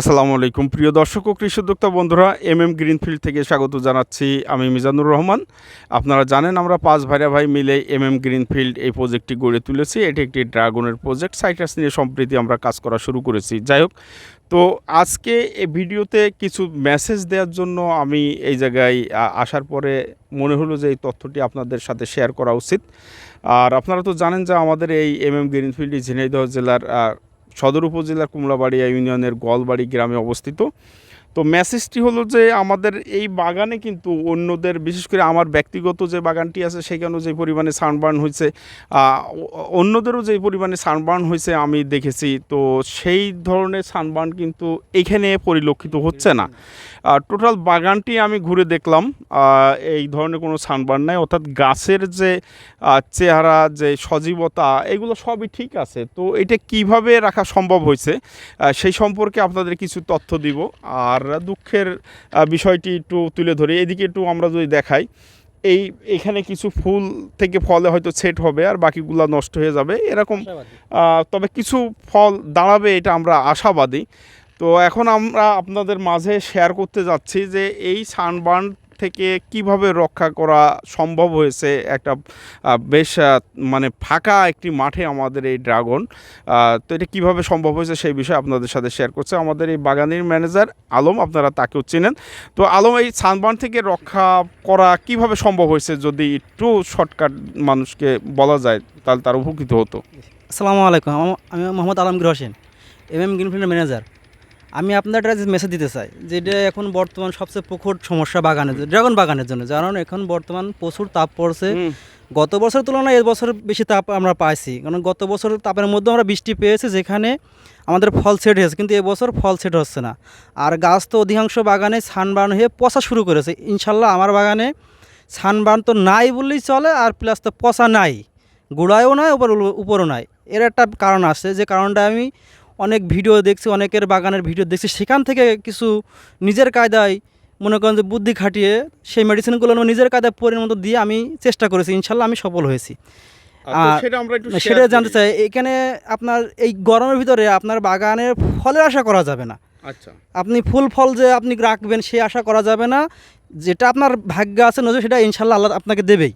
আসসালামু আলাইকুম। প্রিয় দর্শক ও কৃষি উদ্যোক্তা বন্ধুরা এম এম গ্রিনফিল্ড থেকে স্বাগত জানাচ্ছি আমি মিজানুর রহমান। আপনারা জানেন আমরা পাঁচ ভাইরা ভাই মিলে এম এম গ্রিনফিল্ড এই প্রজেক্টটি গড়ে তুলেছি। এটি একটি ড্রাগনের প্রজেক্ট, সাইট্রাস নিয়ে সম্প্রতি আমরা কাজ করা শুরু করেছি। যাই হোক, তো আজকে এই ভিডিওতে কিছু মেসেজ দেওয়ার জন্য আমি এই জায়গায় আসার পরে মনে হলো যে এই তথ্যটি আপনাদের সাথে শেয়ার করা উচিত। আর আপনারা তো জানেন যে আমাদের এই এম এম গ্রিনফিল্ড, ঝিনাইদহ জেলার সদর উপজেলার কুমড়াবাড়িয়া ইউনিয়নের গোয়ালবাড়ি গ্রামে অবস্থিত। তো মেসেজটি হলো যে, আমাদের এই বাগানে কিন্তু অন্যদের, বিশেষ করে আমার ব্যক্তিগত যে বাগানটি আছে, সেখানেও যে পরিমাণে সানবার্ন হয়েছে অন্যদেরও যে পরিমাণে সানবার্ন হয়েছে আমি দেখেছি। তো সেই ধরনের সানবার্ন কিন্তু এখানে পরিলক্ষিত হচ্ছে না। টোটাল বাগানটি আমি ঘুরে দেখলাম এই ধরনের কোনো সানবার্ন নাই। অর্থাৎ গাছের যে চেহারা, যে সজীবতা, এগুলো সবই ঠিক আছে। তো এটা কীভাবে রাখা সম্ভব হয়েছে? সেই সম্পর্কে আপনাদের কিছু তথ্য দিব। আর দুঃখের বিষয়টি একটু তুলে ধরি। এদিকে একটু আমরা যদি দেখাই এই এখানে কিছু ফুল থেকে ফলে হয়তো সেট হবে আর বাকিগুলো নষ্ট হয়ে যাবে। এরকম তবে কিছু ফল দাঁড়াবে এটা আমরা আশাবাদী। তো এখন আমরা আপনাদের মাঝে শেয়ার করতে যাচ্ছি যে এই সানবার্ন থেকে কীভাবে রক্ষা করা সম্ভব হয়েছে একটা বেশ মানে ফাঁকা একটি মাঠে আমাদের এই ড্রাগন তো এটা কীভাবে সম্ভব হয়েছে সেই বিষয়ে আপনাদের সাথে শেয়ার করছে। আমাদের এই বাগানের ম্যানেজার আলম, আপনারা তাকেও চেনেন। তো আলম, এই সানবার্ন থেকে রক্ষা করা কীভাবে সম্ভব হয়েছে যদি একটু শর্টকাট মানুষকে বলা যায়, তাহলে তার উপকৃত হতো। আসসালামু আলাইকুম। আম- আমি মোহাম্মদ আলমগীর হোসেন এম এম গ্রিনফিল্ডের ম্যানেজার আমি আপনার একটা মেসেজ দিতে চাই যেটা এখন বর্তমান সবচেয়ে প্রখর সমস্যা বাগানের জন্য ড্রাগন বাগানের জন্য। কারণ এখন বর্তমান প্রচুর তাপ পড়ছে। গত বছরের তুলনায় এবছর বেশি তাপ আমরা পাইছি। কারণ গত বছর তাপের মধ্যে আমরা বৃষ্টি পেয়েছি যেখানে আমাদের ফল সেট হয়েছে কিন্তু এবছর ফল সেট হচ্ছে না। আর গাছ তো অধিকাংশ বাগানে সানবার্ন হয়ে পচা শুরু করেছে। ইনশাল্লাহ আমার বাগানে সানবার্ন তো নাই বললেই চলে আর প্লাস তো পচা নাই। গোড়ায়ও নাই উপর উপরও নাই। এর একটা কারণ আছে যে কারণটা আমি অনেক ভিডিও দেখছি অনেকের বাগানের ভিডিও দেখছি। সেখান থেকে কিছু নিজের কায়দায় মনে করেন যে বুদ্ধি খাটিয়ে সেই মেডিসিনগুলো নিজের কায়দায় পরিণত দিয়ে আমি চেষ্টা করেছি। ইনশাল্লাহ আমি সফল হয়েছি। আর সেটা আমরা একটু না, share সেটা জানতে চাই এখানে আপনার এই গরমের ভিতরে আপনার বাগানের ফলের আশা করা যাবে না। আচ্ছা। আপনি ফুল ফল যে আপনি রাখবেন সে আশা করা যাবে না। যেটা আপনার ভাগ্য আছে নজর সেটা ইনশাল্লাহ আল্লাহ আপনাকে দেবেই।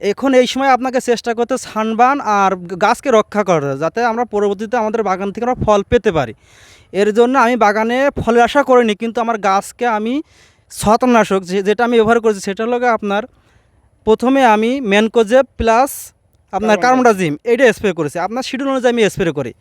এখন এই সময় আপনাকে চেষ্টা করতে সানবান আর গাছকে রক্ষা করা যাতে আমরা পরবর্তীতে আমাদের বাগান থেকে আমরা ফল পেতে পারি। এর জন্য আমি বাগানে ফলের আশা করিনি কিন্তু আমার গাছকে আমি ছত্রনাশক যে যেটা আমি ব্যবহার করেছি সেটা হলো আপনার প্রথমে আমি ম্যানকোজেব প্লাস আপনার কার্মোডাজিম এইটা স্প্রে করেছি। আপনার শিডিউল অনুযায়ী আমি স্প্রে করি।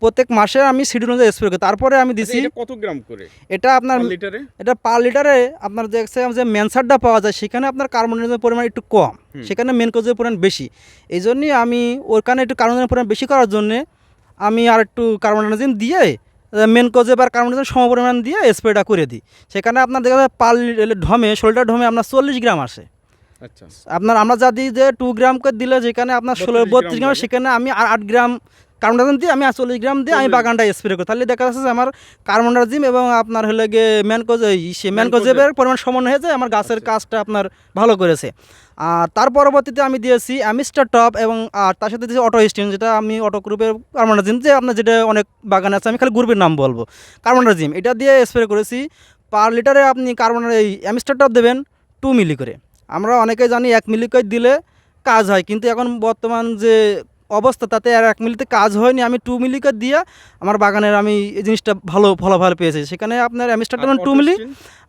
প্রত্যেক মাসে আমি শিডিউল অনুযায়ী স্প্রে করি। তারপরে আমি আচ্ছা, দিছি এটা কত গ্রাম করে? এটা আপনার লিটারে? এটা পার লিটারে আপনার দেখছে যে ম্যানসারটা পাওয়া যায় সেখানে আপনার কার্বনের পরিমাণ একটু কম। সেখানে মেনকোজের পরিমাণ বেশি। এই জন্যই আমি ওখানে একটু কার্বনের পরিমাণ বেশি করার জন্যে আমি আর একটু কার্বনাইজিন দিয়ে মেন মেনকোজে বা কার্বনাইজিন সম পরিমাণ দিয়ে স্প্রেটা করে দিই। সেখানে আপনার দেখা যায় পার লি- ঢমে শোল্ডার ঢমে আপনার চল্লিশ গ্রাম আসে। আচ্ছা। আপনার আমরা যা দিই যে টু গ্রাম করে দিলে যেখানে আপনার ষোলো বত্রিশ গ্রাম গ্রাম সেখানে আমি আর আট গ্রাম কার্বনডাজিম দিয়ে আমি আর চল্লিশ গ্রাম দিয়ে আমি 40 বাগানটা স্প্রে করি। তাহলে দেখা যাচ্ছে যে আমার কার্বনডাজিম এবং আপনার হলে গিয়ে ম্যানকোজ সে ম্যানকোজেবের পরিমাণ সমান হয়ে যায় আমার গাছের আচ্ছা। কাজটা আপনার ভালো করেছে। আর তার পরবর্তীতে আমি দিয়েছি অ্যামিস্টার টপ এবং আর তার সাথে দিয়েছি অটো স্টিন যেটা আমি অটো গ্রুপের কার্বনডাজিম যে আপনার যেটা অনেক বাগান আছে আমি খালি গ্রুপের নাম বলব। কার্বনডাজিম এটা দিয়ে স্প্রে করেছি। পার লিটারে আপনি কার্বন এই অ্যামিস্টার টপ দেবেন টু মিলি করে। আমরা অনেকে জানি এক মিলি করে দিলে কাজ হয় কিন্তু এখন বর্তমান যে অবস্থা তাতে আর এক মিলিতে কাজ হয়নি। আমি টু মিলিকে দিয়ে আমার বাগানের আমি এই জিনিসটা ভালো ফলাফল পেয়েছি। সেখানে আপনার আমি স্টার্ট দেবেন টু মিলি।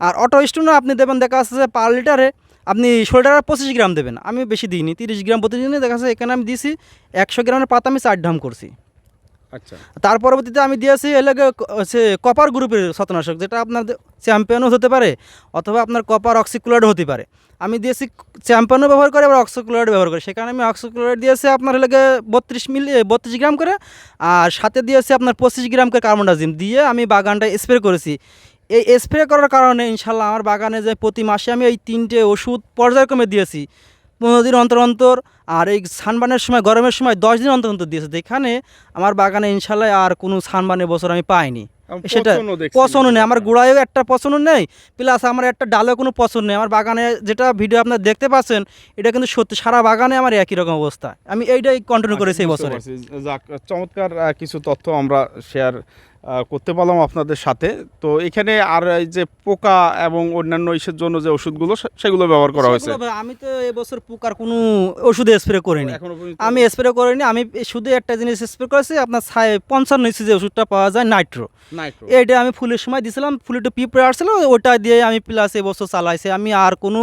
আর অটো স্টোনও আপনি দেবেন দেখা যাচ্ছে পার লিটারে আপনি শোল্ডারে পঁচিশ গ্রাম দেবেন। আমি বেশি দিইনি তিরিশ গ্রাম প্রতিদিনই দেখা যাচ্ছে এখানে আমি দিছি। একশো গ্রামের পাতা আমি চার ঢাম করছি। তার পরবর্তীতে আমি দিয়েছি এলাকা সে কপার গ্রুপের ছত্রনাশক যেটা আপনার চ্যাম্পিয়নও হতে পারে অথবা আপনার কপার অক্সিকুলারও হতে পারে। আমি দিয়েছি চ্যাম্পিয়নও ব্যবহার করে, আবার অক্সিকুলার ব্যবহার করি। সেখানে আমি অক্সিকুলার দিয়েছি আপনার এলাকা বত্রিশ মিলি বত্রিশ গ্রাম করে, আর সাথে দিয়েছি আপনার পঁচিশ গ্রাম করে কার্বনডাজিম দিয়ে আমি বাগানটা স্প্রে করেছি। এই স্প্রে করার কারণে ইনশাল্লাহ আমার বাগানে যে প্রতি মাসে আমি এই তিনটে ওষুধ পর্যায়ক্রমে দিয়েছি। পনেরো দিন অন্তর অন্তর আর এই সানবানের সময় গরমের সময় দশ দিন অন্তর অন্তর দিয়েছে। যেখানে আমার বাগানে ইনশাল্লাহ আর কোনো সানবানের বছর আমি পাইনি। সেটা পছন্দ নেই আমার গোড়ায়ও একটা পছন্দ নেই প্লাস আমার একটা ডালেও কোনো পছন্দ নেই। আমার বাগানে যেটা ভিডিও আপনার দেখতে পাচ্ছেন এটা কিন্তু সত্যি সারা বাগানে আমার একই রকম অবস্থা। আমি এইটাই কন্টিনিউ করেছি এই বছরে। যাক চমৎকার কিছু তথ্য আমরা শেয়ার করতে পারলাম আপনাদের সাথে। তো এখানে আর এই যে পোকা এবং অন্যান্য ইসের জন্য যে ওষুধগুলো সেগুলো ব্যবহার করা হয়েছে? আমি তো এবছর পোকার কোনো ওষুধ স্প্রে করিনি। আমি স্প্রে করিনি। আমি শুধু একটা জিনিস স্প্রে করেছি আপনার ছাই পঞ্চান্ন ইসি যে ওষুধটা পাওয়া যায় নাইট্রো। নাইট্রো। এইটা আমি ফুলের সময় দিয়েছিলাম ফুলে একটু পিঁপড়ে আসছিল ওটা দিয়ে আমি প্লাস এবছর চালাইছি। আমি আর কোনো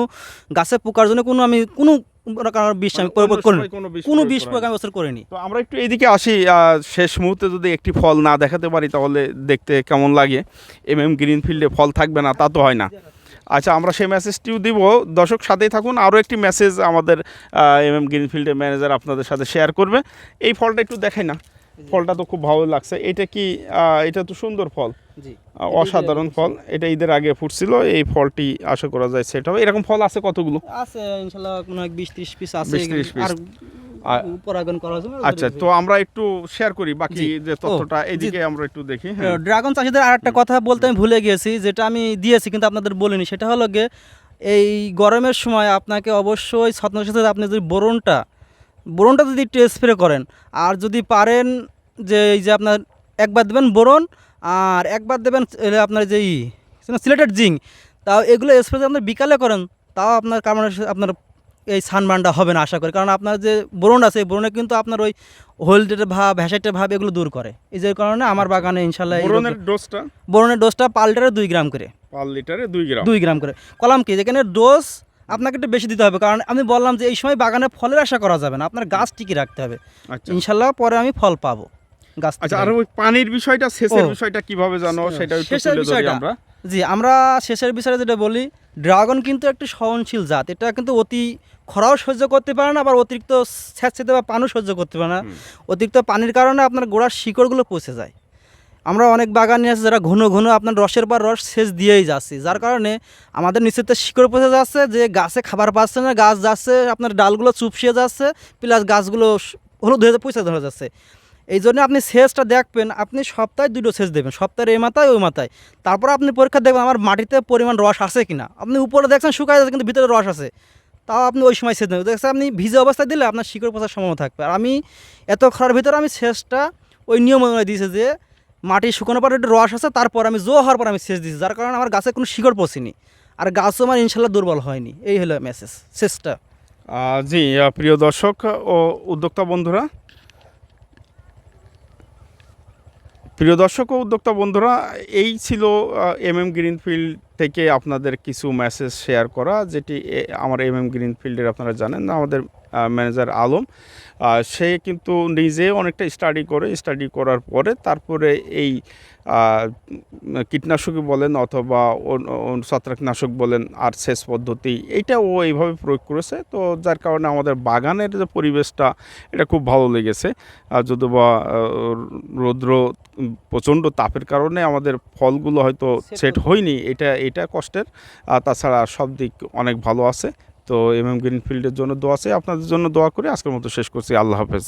গাছে পোকার জন্য কোনো আমি কোনো প্রকার বিষ আমি মানে প্রয়োগ করিনি। কোনো বিষ কোনো প্রয়োগ। আমি তো আমরা একটু এইদিকে আসি শেষ মুহূর্তে যদি একটি ফল না দেখাতে পারি তাহলে দেখতে কেমন লাগে। এম এম গ্রিন ফিল্ডে ফল থাকবে না তা তো হয় না। আচ্ছা আমরা সেই মেসেজটিও দিব। দর্শক সাথেই থাকুন। আরও একটি মেসেজ আমাদের এম এম গ্রিন ফিল্ডের ম্যানেজার আপনাদের সাথে শেয়ার করবে। এই ফলটা একটু দেখাই না। ফলটা তো খুব ভালো লাগছে। এটা কি এটা তো সুন্দর ফল। অসাধারণ ফল। এটা ঈদের আগে ফুটছিল এই ফলটি আশা করা যায় সেট হবে। এরকম ফল আছে কতগুলো? আছে ইনশাল্লাহ কোনো এক বিশ ত্রিশ পিস আছে। 20 30। আর আচ্ছা তো আমরা একটু শেয়ার করি বাকি যে তথ্যটা। জি। এদিকে আমরা একটু দেখি হ্যাঁ। ড্রাগন চাষিদের আর একটা কথা বলতে আমি ভুলে গিয়েছি যেটা আমি দিয়েছি কিন্তু আপনাদের বলিনি। সেটা হলো গিয়ে এই গরমের সময় আপনাকে অবশ্যই ছত্রনাশকের সাথে আপনি যদি বোরনটা বোরনটা যদি একটু স্প্রে করেন আর যদি পারেন যে এই যে আপনার একবার দেবেন বোরন আর একবার দেবেন আপনার যে ই সিলেটেড জিং তাও এগুলো স্প্রে আপনার বিকালে করেন তাও আপনার কারণ আপনার এই সানবানটা হবে না আশা করি। কারণ আপনার যে বোরন আছে এই বোরনে কিন্তু আপনার ওই হোল্ডের ভাব ভ্যাসাইটের ভাব এগুলো দূর করে। এই যে কারণে আমার বাগানে ইনশাল্লাহ বোরনের ডোজটা বোরনের ডোজটা পার লিটারে দুই গ্রাম করে। পার লিটারে দুই গ্রাম। দুই গ্রাম করে। কলাম কি? যেখানে ডোজ আপনাকে একটু বেশি দিতে হবে কারণ আমি বললাম যে এই সময় বাগানে ফলের আশা করা যাবে না। আপনার গাছ টিকিয়ে রাখতে হবে। আচ্ছা। ইনশাল্লাহ পরে আমি ফল পাবো গাছ আচ্ছা আর ওই পানির বিষয়টা সেচের বিষয়টা কীভাবে জানো সেটা সেচের বিষয়টা? আমরা জি আমরা। শেষের বিষয়ে যেটা বলি ড্রাগন কিন্তু একটি সহনশীল জাত। এটা কিন্তু অতি খরাও সহ্য করতে পারে না আবার অতিরিক্ত স্যাঁতসেতে বা পানও সহ্য করতে পারে না। অতিরিক্ত পানির কারণে আপনার গোড়ার শিকড়গুলো পচে যায়। আমরা অনেক বাগানে আছে, যারা ঘন ঘন আপনার রসের পর রস সেচ দিয়েই যাচ্ছি। যার কারণে আমাদের নিচেতে শিকড় পচে যাচ্ছে, যে গাছে খাবার পাচ্ছে না, গাছ যাচ্ছে, আপনার ডালগুলো চুপসিয়ে যাচ্ছে, প্লাস গাছগুলো হলুদ হয়ে পয়সা ধরে যাচ্ছে। এই জন্য আপনি সেচটা দেখবেন, আপনি সপ্তাহে দুটো সেচ দেবেন, সপ্তাহের এই মাথায়, ওই মাথায়। তারপর আপনি পরীক্ষা দেখবেন আমার মাটিতে পরিমাণ রস আছে কি না আপনি উপরে দেখছেন শুকায় যাচ্ছে, কিন্তু ভিতরে রস আছে। তাও আপনি ওই সময় সেচ দেবেন। দেখছেন আপনি ভিজে অবস্থায় দিলে আপনার শিকড় পচার সম্ভাবনা থাকবে। আর আমি এত খরার ভিতরে আমি সেচটা ওই নিয়ম অনুযায়ী দিয়েছে যে মাটি শুকনো পরে একটু রস আছে, তারপর আমি জো হওয়ার পর আমি শেষ দিয়েছি যার কারণে আমার গাছে কোনো শিকড় পশিনি আর গাছও আমার ইনশাল্লাহ দুর্বল হয়নি। এই হলো মেসেজ শেষটা। জি প্রিয় দর্শক ও উদ্যোক্তা বন্ধুরা। প্রিয় দর্শক ও উদ্যোক্তা বন্ধুরা, এই ছিল এম এম গ্রিনফিল্ড থেকে আপনাদের কিছু মেসেজ শেয়ার করা যেটি এ- আমার এম এম গ্রিনফিল্ডের আপনারা জানেন আমাদের ম্যানেজার আলম। সে কিন্তু নিজে অনেকটা স্টাডি করে স্টাডি করার পরে তারপরে এই কীটনাশকই বলেন অথবা ছত্রাকনাশক বলেন আর সেচ পদ্ধতি এইটা ও এইভাবে প্রয়োগ করেছে। তো যার কারণে আমাদের বাগানের যে পরিবেশটা এটা খুব ভালো লেগেছে। আর যদি বা রৌদ্র প্রচণ্ড তাপের কারণে আমাদের ফলগুলো হয়তো সেট হয়নি এটা এটা কষ্টের। আর তাছাড়া সব দিক অনেক ভালো আছে। তো এম এম গ্রিনফিল্ডের জন্য দোয়া আছে আপনাদের জন্য দোয়া করে। আজকের মতো শেষ করছি। আল্লাহ হাফেজ।